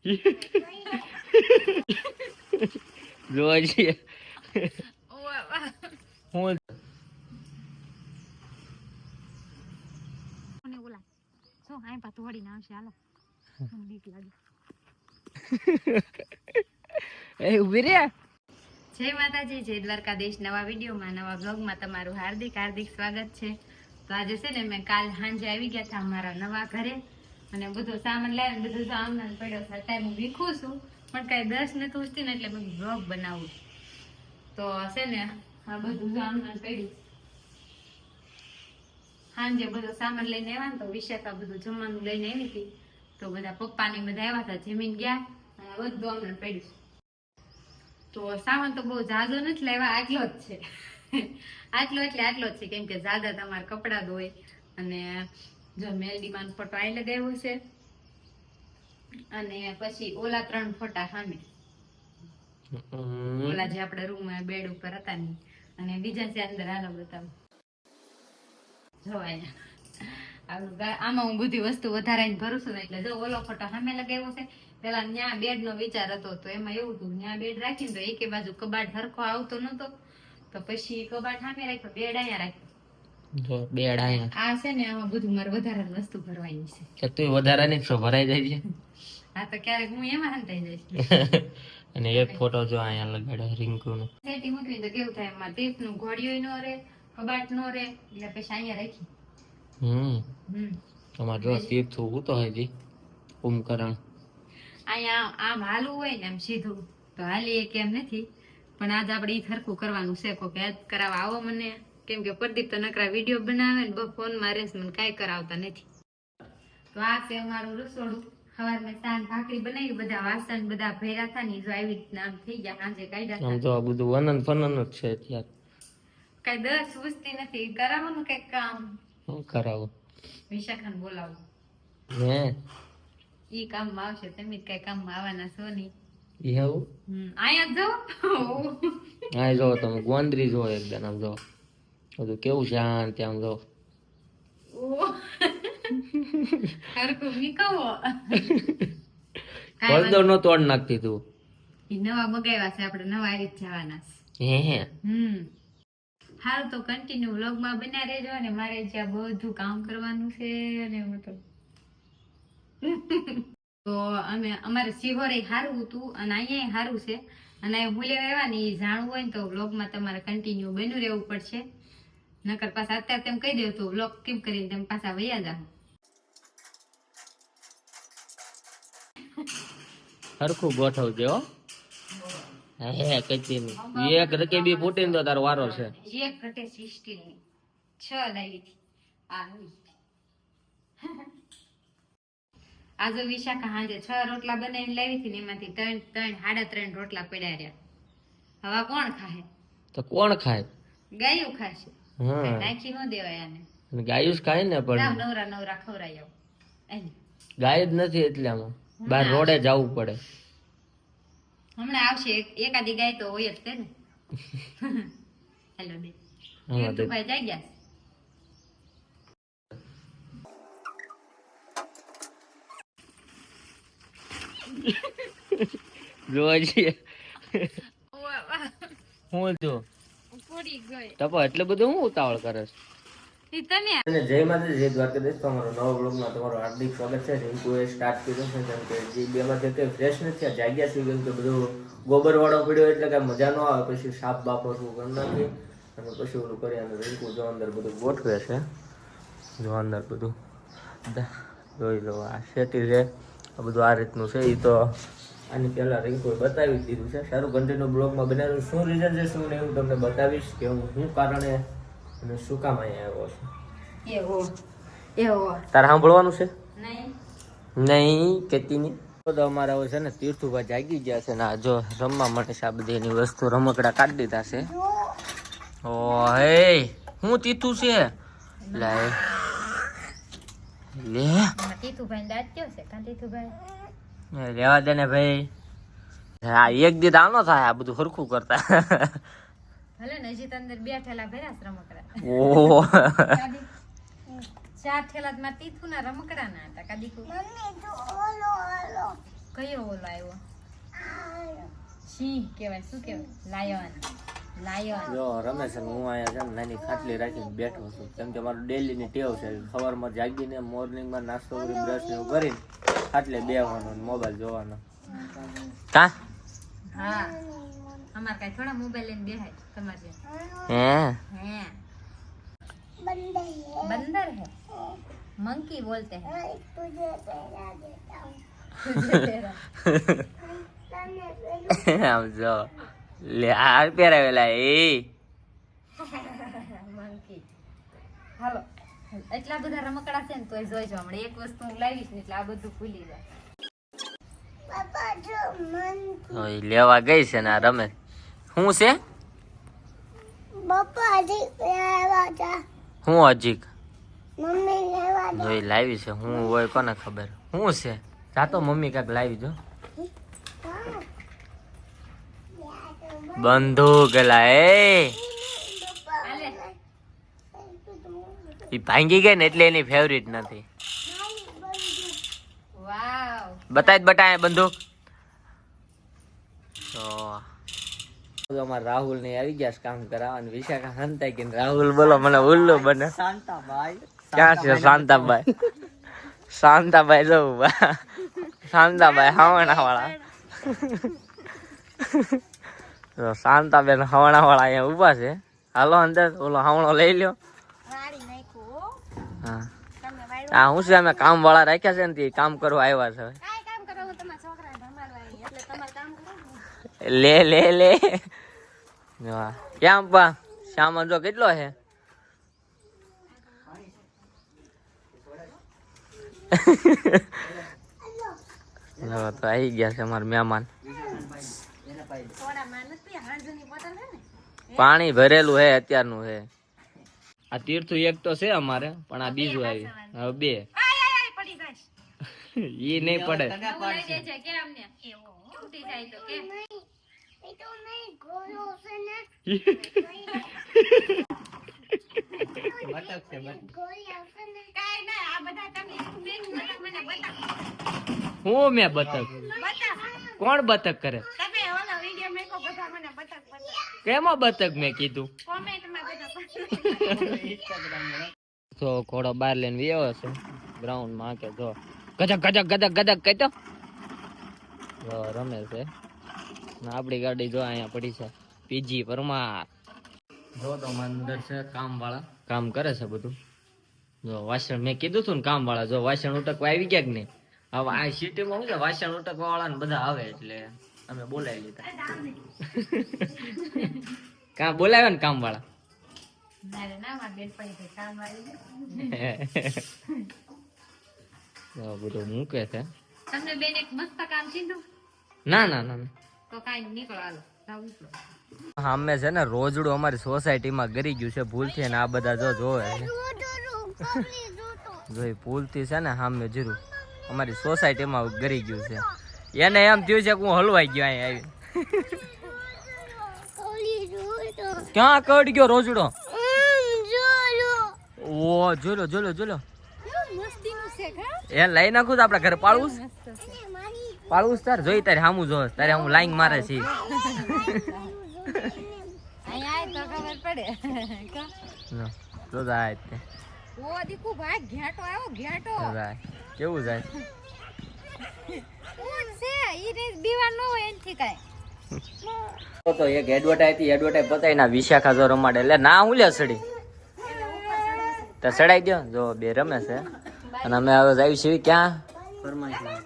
જોવા છીએ હું મને ઓલા શું આય પા આવશે? હાલો. બીક લાગે. એ ઊભી રે. જય માતાજી જય દ્વારકાધીશ. નવા વિડીયોમાં નવા બ્લોગમાં તમારું હાર્દિક હાર્દિક સ્વાગત છે. તો આજે છે ને મેં કાલ સાંજે આવી ગયા હતા અમારા નવા ઘરે. અને બધો સામાન લાવીને બધું સામાન પડ્યો છે. અત્યારે હું વીખું છું, પણ કાંઈ દસ નથી ઉઠતી ને એટલે મેં બ્લોગ બનાવું. તો હશે ને, આ બધું સામાન પડ્યું. સાંજે બધો સામાન લઈને આવ્યા તો વિશાખા બધું જમવાનું લઈને આવી હતી. તો બધા પપ્પાની બધા આવ્યા હતા, જમીન ગયા અને બધું અમને પડ્યું તો સામાન તો બહુ જાજો નથી લેવા આટલો જ છે. આટલો એટલે આટલો જ છે, કેમ કે જાદા તમારા કપડાં ધોય અને જો મેલડીમાં ફોટો અહીં લગાવ્યો છે. અને પછી ઓલા ત્રણ ફોટા સામે. ઓલા જે આપણા રૂમમાં બેડ ઉપર હતા ને અને બીજા છે અંદર આલો બતાવો. જો અહીંયા. આવું ગા- આમાં હું બધી વસ્તુ વધારે ભરું છું ને એટલે જો ઓલો ફોટો સામે લગાવ્યો છે પેલા ન્યા બેડ નો વિચાર હતો તો એમાં એવું હતું ન્યા બેડ રાખીને તો એકે બાજુ કબાટ સરખો આવતો નતો તો પછી કબાટ સામે રાખ્યો બેડ અહીંયા રાખ્યો. જો બેડ આયા આ છે ને આમાં બધું મારે વધારાની વસ્તુ ભરવાની છે. કે તું વધારાની છો ભરાઈ જાય છે. આ તો ક્યારેક હું એમાં હંતાઈ જઈશ. અને એક ફોટો જો અહીંયા લગાડ્યો રિંકુનો. સેટી મૂકવી તો કેવું થાય એમાં તીર્થનું ઘોડિયો નો રે કબાટ નો રે એટલે પછી અહીંયા રાખી. હમ. હમ. તમારે જો તીર્થ હું તો હજી કુંભકરણ અહીંયા આમ હાલવું હોય ને એમ સીધું તો હાલીએ કેમ નથી. પણ આજ આપણે ઈ થરકું કરવાનું છે કોઈ યાદ કરાવવા આવો મને. કેમ કે પ્રદીપ તો નકરા વીડિયો બનાવે ને ફોનમાં રેસ મને કાંઈ કરાવતા નથી. તો આ છે અમારું રસોડું. સવાર મેં સાંજ ભાખરી બનાવી બધા વાસણ બધા ભર્યા હતા ને જો આવી રીતના થઈ ગયા સાંજે કાઢ્યા આમ તો આ બધું વનન ફનન જ છે અત્યારે. કઈ દસ પૂછતી નથી કરાવવાનું કઈ કામ. હું કરાવું? વિશાખાન બોલાવું. હે? ઈ કામમાં આવશે તમે જ કઈ કામમાં આવવાના છો નહીં એવું અહીંયા જ જો હા જો તમે ગોંદરી જો એકદમ આમ જો બધું કેવું શાંત આમ જો ઓહ. હરખું મીકાવો. કાંઈ પડદો નો તોડ નાખતી તું નવા મગાવ્યા છે આપણે નવા આવી જવાના હે હે હમ હારું તો કન્ટિન્યુ વ્લોગમાં બન્યા રહેજો અને મારે જ્યાં બધું કામ કરવાનું છે અને હું તો તો અમે અમારે સિહોરે સારું હતું અને અહીંયા સારું છે અને હું લેવા આવ્યા ને એ જાણવું હોય ને તો વ્લોગમાં તમારે કન્ટિન્યુ બન્યું રહેવું પડશે નકર પાછા અત્યારે તેમ કહી દેવું તો વ્લોગ કેમ કરીને તેમ પાછા વૈયા જાઓ. સરખું ગોઠવજે હો. હે કચી ની એક રકેબી ફૂટી ને તો તારો વારો છે. એક ઘટે સ્ટીલની છ લાવી હતી આ આવી. આજે વિશાખા હાંજે છ રોટલા બનાવીને લાવી હતી ને એમાંથી ત્રણ ત્રણ સાડા ત્રણ રોટલા પડ્યા રહ્યા. હવે કોણ ખાય? તો કોણ ખાય? ગાયું ખાશે. હા. નાખી ન દેવાય આને. અને ગાયું જ ખાય ને પણ નવરા નવરા ખવરાઈ આવો. ગાય જ નથી એટલામાં બાર રોડે જવું પડે. હમણાં આવશે. એકાદી ગાય તો હોય જ તે ને. હેલો બે. ભાઈ જાય ગયા જોવા જઈએ. હું જો પડી ગઈ. તપો એટલે બધું હું ઉતાવળ કરે છે? ઈ તમે અને જય માતા જય દ્વારકાધીશ. તમારો નવો બ્લોગમાં તમારું હાર્દિક સ્વાગત છે. રિંકુએ સ્ટાર્ટ કર્યું છે કેમ કે જે બેમાં જે કંઈ ફ્રેશ નથી આ જાગ્યા છે કેમ કે બધું ગોબર વાળો પડ્યો એટલે કાંઈ મજા ન આવે. પછી સાપ બાપ હરવું કરી નાખી અને પછી ઓલું કરી અને રિંકુ જો અંદર બધું ગોઠવે છે. જો અંદર બધું. જોઈ લો આ શેટી છે. આ બધું આ રીતનું છે. એ તો આની પહેલાં રિંકુએ બતાવી જ દીધું છે. સારું કન્ટિન્યુ બ્લોગમાં બનાવેલું. શું રીઝન છે શું ને હું તમને બતાવીશ કે હું શું કારણે અને શું કામ અહીંયા આવ્યો છું. એવો. એવો. તારે સાંભળવાનું છે? નહીં. નહીં કેતી નહીં. તો અમારા છે ને તીર્થુભાઈ જાગી ગયા છે ને આ જો રમવા માટે છે આ બધી એની વસ્તુ રમકડા કાઢી દીધા છે. ઓ હે હું તીથું છે? લે. લે દાંત કયો છે? કાં તીતુભાઈ એ રેવા દે ને ભાઈ. હા એક દી આનો થાય આ બધું સરખું કરતા. ભલે ને હજી અંદર બે ઠેલા ભર્યા છે રમકડા. ઓ ચાર ઠેલા માં તીથુ ના રમકડા ના હતા કાદી કુ કયો ઓલો આવ્યો? સિંહ કહેવાય શું કહેવાય? લાયન લાયન જો રમેશ હું અહીંયા છે નાની ખાટલી રાખીને બેઠો છું. કેમ કે મારું ડેલીની ટેવ છે. સવારમાં જાગીને મોર્નિંગમાં નાસ્તો કરી બ્રશ ને એવું કરીને એટલે બેવાનો મોબાઈલ જોવાનો. હા. અમાર કાઈ થોડા મોબાઈલ લઈને બેહાય તમારે મંકી બોલતે હે. લે આર પેરાવેલા એ મંકી. હાલો. એટલા બધા રમકડા છે ને તોય જોઈ જો હમણાં એક વસ્તુ હું લાવીશ ને એટલે આ બધું ભૂલી જાય. લેવા ગઈ છે ને આ રમે. શું છે? હું અજીક જોઈ લાવી છે. હું હોય કોને ખબર? શું છે? જાતો મમ્મી કાંઈક લાવી જો. બંધુ ગલા એ હાલે ઈ ભાંગી ગઈ ને એટલે એની ફેવરિટ નથી. વાવ બતાય બટાય બંદૂક તો અમારા રાહુલ ને આવી ગયા છે કામ કરાવવા વિશાખા હંતાઈ ગઈ રાહુલ બોલો મને ઉલ્લુ બને. શાંતાભાઈ ક્યાં છે શાંતાભાઈ શાંતાભાઈ જો શાંતાભાઈ હવાણા વાળા તો શાંતાબેન હવાણા વાળા અહીંયા ઊભા છે. હાલો અંદર ઓલો હાવણો લઈ લ્યો હા આ હું છે અમે કામ વાળા રાખ્યા છે ને તે કામ કરવા આવ્યા છે લે લે લે. ક્યાં પા? સામાન જો કેટલો છે? તો આવી ગયા છે અમારા મહેમાન. પાણી ભરેલું હે અત્યારનું હે આ તીર્થ એક તો છે અમારે પણ આ બીજું આવી. હવે બે. પડી જાય ઈ નહીં પડે. એવું લઈ દેજે કે અમને? તૂટી જાય તો કે? કાંઈ ના આ બધા તમે બેન મને બતાવો. હું મેં બતક? કોણ બતક કરે? કેમાં બતક મેં કીધું? તો ઘોડો બહાર લઈને વ્યો છે ગ્રાઉન્ડમાં કે જો. ગજક ગજક ગજક ગજક કહેતો જો રમે છે. ને આપણી ગાડી જો અહીંયા પડી છે. P G Parmar. જો તો અંદર છે કામ વાળા કામ કરે છે બધું. જો વાસણ મેં કીધું હતું ને કામ વાળા જો વાસણ ઉટકવા આવી ગયા કે નહીં હવે આ સિટીમાં શું છે? વાસણ ઉટકવા વાળા ને બધા આવે એટલે અમે બોલાવી લીધા. કા બોલાવ્યા ને કામ વાળા બધું મૂકે છે. તમને બેન એક મસ્ત કામ સીધું ના ના ના. તો કાંઈ નીકળો હાલો જાવ છે. ને રોજડું અમારી સોસાયટીમાં ગરી ગયું છે ભૂલથી ને આ બધા જો જોવે. જોઈ ભૂલથી છે ને સામે જીરું. અમારી સોસાયટીમાં ગરી ગયું છે. એને એમ થયું છે કે હું હલવાઈ ગયો અહીં આવી. ક્યાં કડ ગયો રોજડો? ઓ જોલો જોલો જોલો લો છે લો એ લઈ નાખું તો આપડે ઘરે પાળવું છે. પાળવું તારે? જોઈ તારે સામું જો તારે હું લાઈન મારે છે અહીંયા આય તો ખબર પડે. કા? જો, જો જાય ઓ દીકુ ભાઈ ઘેટો આવ્યો ઘેટો. જાય. કેવું જાય? ઊંટ છે ઈ રે બીવાર ન હોય એનથી કાંઈ. તો એક એડવર્ટાઈઝ હતી એડવર્ટાઈઝ પતાઈ ના વિશાખા જો રમાડે. એટલે ના હું લે સડી. તો સડાઈ દો જો બે રમે છે. અને અમે હવે જઈએ છીએ ક્યાં?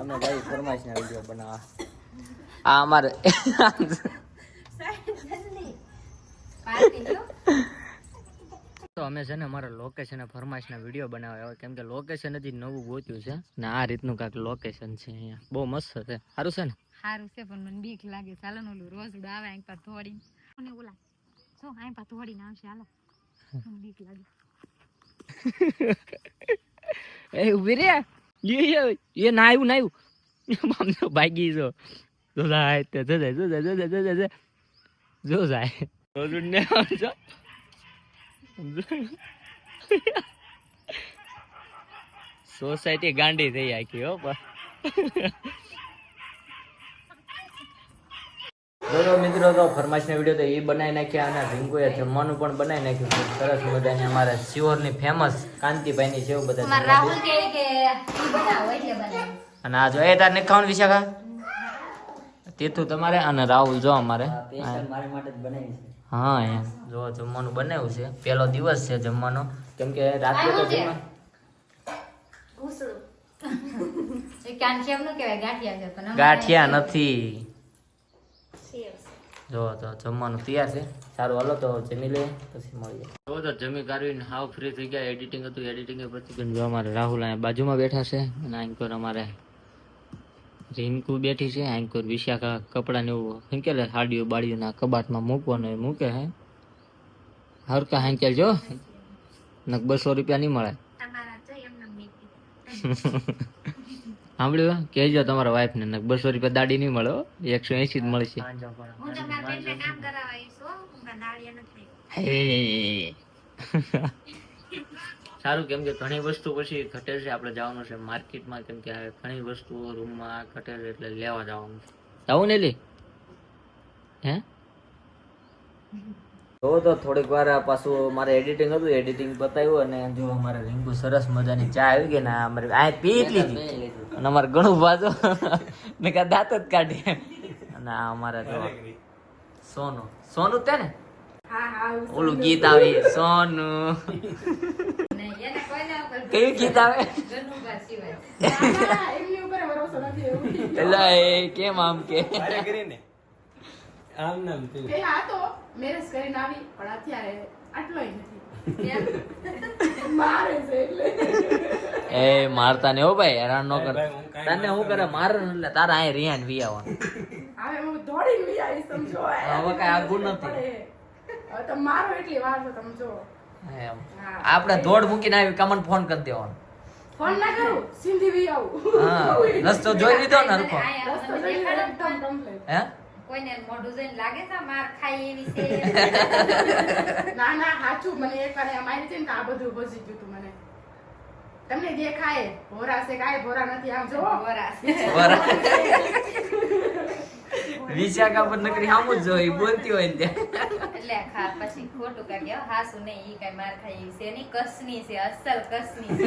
અમે જઈએ ફરમાઈશ ના વીડિયો બનાવવા. આ અમારે. તો અમે છે ને અમારા લોકેશન ફરમાઈશ ના વીડિયો બનાવ્યા કેમ કે લોકેશન જ નવું ગોત્યું છે. ને આ રીતનું કાંઈક લોકેશન છે અહીંયા. બહુ મસ્ત છે. સારું છે ને? સારું છે, પણ મને બીક લાગે. ચાલો ને ઓલું રોજ આવે અહીં પર થોડી અને ઓલા શું અહીં પર થોડીને આવશે. હાલો. બીક લાગે. એ ઊભી રે એ એ ના આવ્યું ના આવ્યું આમ તો ભાગી જો જો જાય તે જો જાય જો જાય જો જાય જો જાય જો જાય રોજુ ને આવજો સોસાયટી ગાંડી થઈ આખી હો પણ જો મિત્રો તો ફરમાશના વીડિયો તો એ બનાવી નાખ્યા અને રિંકુએ જમવાનું પણ બનાવી નાખ્યું. સરસ મજાની અમારા શિવરની ફેમસ કાંતિભાઈની છે એવું બધા રાહુલ કહે કે બનાવો એટલે બનાવો. અને આ જો એ તાર ને વિશાખા? તીથું તમારે અને રાહુલ જો અમારે. હા એમ જો જમવાનું બનાવ્યું છે. પહેલો દિવસ છે જમવાનો. કેમ કે રાત્રે તો જમવાનું જમવા એ ગાંઠિયા નથી. જો તો જમવાનું તૈયાર છે. સારું હાલો તો જમી લઈએ પછી મળીએ. જો તો જમી કાઢીને હાવ ફ્રી થઈ ગયા. એડિટિંગ હતું એડિટિંગ પછી જો અમારે રાહુલ અહીંયા બાજુમાં બેઠા છે. અને આંકોર અમારે રીંકુ બેઠી છે. આંકોર વિશાખા કપડાને એવું હેંકેલે સાડીઓ બાળીઓના કબાટમાં મૂકવાનું એ મૂકે હે. હરકા હેંકેલ જો નક બસો રૂપિયા નહીં મળે તમારા તો એમને મીઠી. સાંભળ્યું કહેજો તમારા વાઈફ ને નક બસો રૂપિયા દાડી નહીં મળે એકસો એસી જ મળશે. સારું કેમ કે ઘણી વસ્તુ પછી ઘટે છે આપણે જવાનું છે માર્કેટમાં કેમ કે ઘણી વસ્તુઓ રૂમમાં ઘટે છે એટલે લેવા જવાનું છે. જવું ને લી. હે? તો તો થોડીક વાર પાછું મારે એડિટિંગ હતું એડિટિંગ પતાવ્યું અને જો અમારે રીંગુ સરસ મજાની ચા આવી ગઈ ને અમારે આ પી લીધી. અને અમારે ઘણું ભાજો. મેં કા દાંત જ કાઢી. અને આ અમારે જો સોનું. સોનું તે ને? ઓલું ગીત આવે સોનું. ને કયું ગીત આવે? એટલે એ કેમ આમ કે? પેલા તો. મેરેજ કરીને આવી પણ અત્યારે આટલોય નથી. મારે છે એટલે. એ મારતા ને હો ભાઈ હેરાન ન કર. તને હું કરે? મારે એટલે તારા અહીં રિયાન વી આવવાનું. હવે હું દોડી વી આવી સમજો હવે કાંઈ આઘું નથી. હવે તમે મારો એટલી વાર છે તમે જો એમ આપણે દોડ મૂકીને આવી કમન ફોન કરી દેવાનો. ફોન ના કરું સિંધી વી આવું. હા. રસ્તો જોઈ લીધો ને હરખો? રસ્તો જોઈ complete. હે? કોઈને મોઢું જોઈને લાગે છે માર ખાઈ એવી છે. ના ના સાચું મને એક વાર અમારી છે ને આ બધું ભજી ગયું મને. તમને દેખાય. ભોરા છે કાય ભોરા નથી. આમ જો ભોરા છે. વિશાખા પર નકરી સામું જ જોઈ બોલતી હોય ને ત્યાં. એટલે ખા પછી ખોટું કાઢી ગયો હાસુ નહીં ઈ કઈ માર ખાઈ છે. એની કસની છે અસલ કસની છે.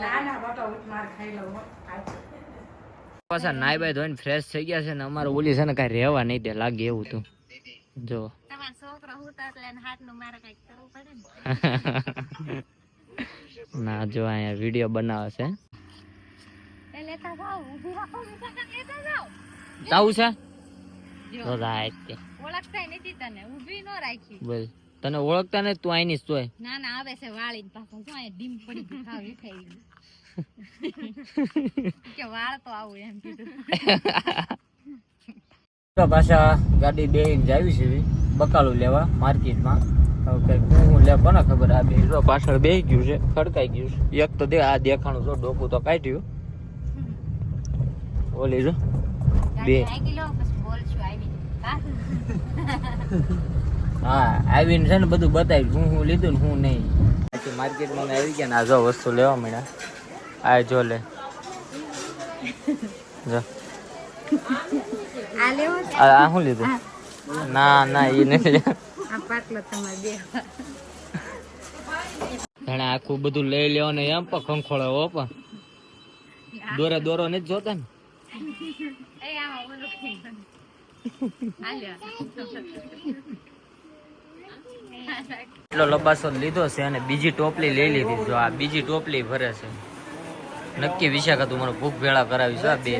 ના ના બટો માર ખાઈ લઉં હો. પાછા નાઈ બાઈ ધોઈને ફ્રેશ થઈ ગયા છે ને અમારે ઓલી છે ને કઈ રહેવા નહીં દે લાગે એવું તું. જો. ને. જો અહીંયા વીડિયો બનાવે છે. જાવું છે? જો, તને બોલ. ઓળખતા ને તું આઈની તોય. ના ના આવે છે વાળી જો અહીંયા ડીમ પડી કે વાળ તો આવું એમ કીધું. પાછા ગાડી બે જાવી છે બકાલું લેવા માર્કેટમાં. કોને ખબર આ બે જો પાછળ બે ગયું છે ખડકાઈ ગયું છે. એક તો દે આ દેખાણું જો ડોકું તો કાઢ્યું. ઓલી જો બે. હા? આવીને છે ને બધું બતાવ્યું. હું હું લીધું ને હું નહીં. પછી માર્કેટમાં આવી ગયા ને આ જો વસ્તુ લેવા મળ્યા. આ જો લે. જો. આ લેવો આ આ શું લીધું? ના ના એ નથી લેવું. આ પાટલો તમારે બે. જાણે આખું બધું લઈ લેવાનું એમ પણ ખંખોળે હો પણ. દોરે દોરો નથી જોતા ને. એટલો લબાસો લીધો છે અને બીજી ટોપલી લઈ લીધી જો આ બીજી ટોપલી ભરે છે. નક્કી વિશાખા તું મને ભૂખ ભેળા કરાવી છે આ બે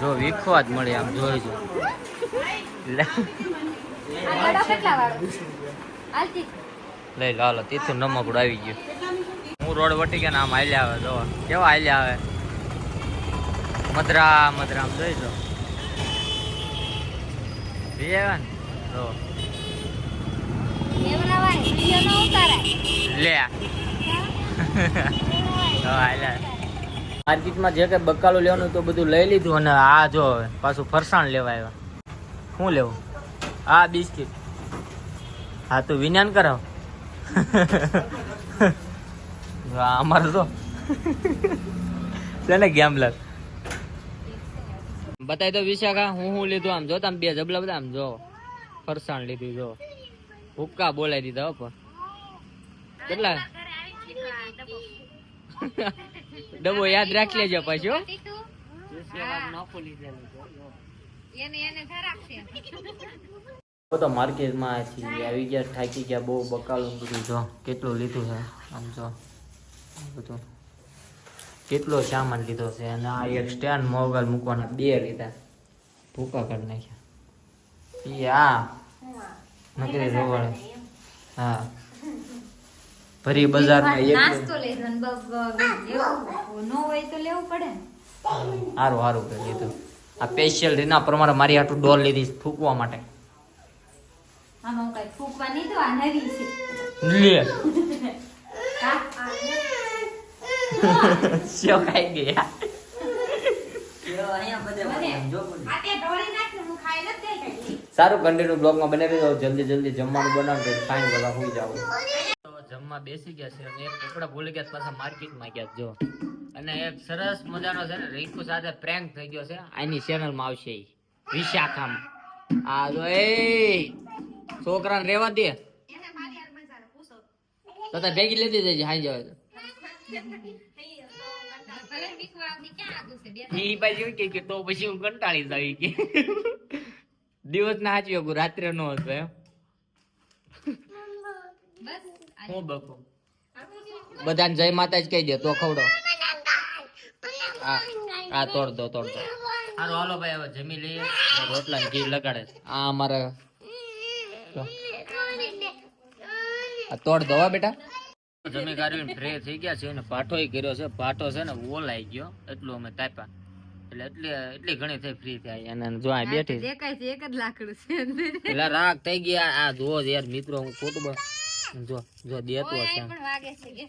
જો વિખવા જ મળે આમ જોઈ જો લે, આ ગળો કેટલા વાળો હાલતી લઈ લો હાલો તીથું નમકડું આવી ગયું. હું રોડ વટી ગયા આમ હાલ્યા આવે જો. કેવા હાલ્યા આવે? મધરા મધરા આમ જોઈજો ને લે. માર્કેટમાં જે કઈ બકાલું લેવાનું તો બધું લઈ લીધું અને આ જો પાછું ફરસાણ લેવા આવ્યા. શું લેવું? આ બિસ્કિટ. હા, તું વિજ્ઞાન કરાવ. અમારે તો. છે ને ગેમ લાગ બતાવી દો વિશાખા, હું હું લીધું આમ જો, તમે બે જબલા બધા આમ જો. ફરસાણ લીધું, જો. હુક્કા બોલાવી દીધા પણ. કેટલા? ડબ્બો યાદ રાખી લેજો પાછો. હો. એને એને ખરાબ તો માર્કેટમાં છીએ આવી ગયા થાકી ગયા બહુ બકાલું બધું. જો કેટલું લીધું છે? આમ જો બધું. કેટલો સામાન લીધો છે? અને આ એક સ્ટેન્ડ મોગલ મૂકવાના બે લીધા. ભૂકા કરી નાખ્યા. ઈ આ? નકરી રોવાળે. હા. ભરી બજારમાં એક નાસ્તો લેજો ને હોય તો લેવું પડે. હારું સારું સારું કરી લીધું. આ સ્પેશિયલ રીના પ્રમાણે મારી આટલું ડોલ લીધી ફૂંકવા માટે. આમાં કઈ ફૂંકવા નહીં તો આ નવી છે. લે? ખાઈ ગયા? સારું કન્ટિન્યુ બ્લોગમાં બને રહેજો જલ્દી જલ્દી જમવાનું બનાવજો ફાઇન બોલા હોઈ જાવ જમવા બેસી ગયા છે અને એક કપડા ભૂલી ગયા પાછા માર્કેટમાં ગયા જો. અને એક સરસ મજાનો છે ને, રીંકુ સાથે પ્રેન્ક થઈ ગયો છે. આની ચેનલમાં આવશે. વિશાખામાં. આ જો એ, છોકરાને રેવા દે. તો તે ભેગી લેતી જજે હાઈ જાવ ઈ પાછી કે તો પછી હું કંટાળી જાવી કે. દિવસ ના હાચવી રાત્રે નો હતો એમ. બસ. હું બકો બધાને જય માતા જ કહી દે તો ખવડો. આ તોડ દો તોડ દો. હારું હાલો ભાઈ હવે જમી લઈએ. રોટલા ઘી લગાડે આ અમારે તોડ દો હો બેટા. જમી કાઢીને ફ્રે થઈ ગયા છે અને પાઠોય કર્યો છે. પાઠો છે ને ઓલાઈ ગયો. એટલું અમે તાપ્યા. એટલે એટલી એટલી ઘણી થઈ ફ્રી થાય અને જો આ બેઠી. દેખાય છે એક જ લાકડું છે. એટલે રાગ થઈ ગયા. આ જુઓ યાર મિત્રો હું ખોટું બોલ- જો જો દેતો હશે એ પણ વાગે છે કે?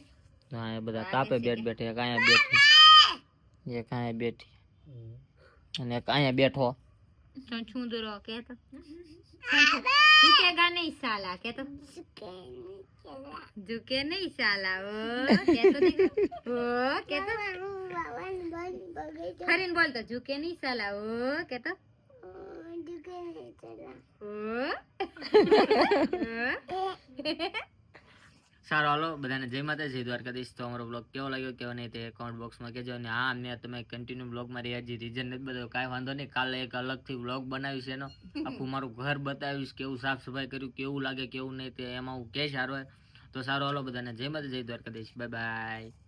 હા એ બધા તાપે બેઠ બેઠે એક અહીંયા બેઠી. એક અહીંયા બેઠી. અને એક અહીંયા બેઠો. તો છુંદરો કે તો ઝુકેગા નહીં સાલા કે તો ઝુકે નહીં સાલા ઓ કે તો ઓ કે તો. ફરીને બોલ તો ઝુકે નહીં સાલા ઓ કે તો ઓ. સારું, હાલો, બધાને જય માતાજી દ્વારકાધીશ. તો અમારો બ્લોગ કેવો લાગ્યો, કેવો નહીં તે કોમેન્ટ બોક્સમાં કહેજો. અને હા, મેં તમે કન્ટિન્યુ બ્લોગમાં મારી હજી રીઝન નથી બધો કાંઈ વાંધો નહીં, કાલે એક અલગથી બ્લોગ બનાવીશ એનો. આખું મારું ઘર બતાવીશ, કેવું સાફ સફાઈ કર્યું, કેવું લાગે, કેવું નહીં તે એમાં હું કહેશ સારો તો સારો, હાલો, બધાને જય માતાજી દ્વારકાધીશ. Bye bye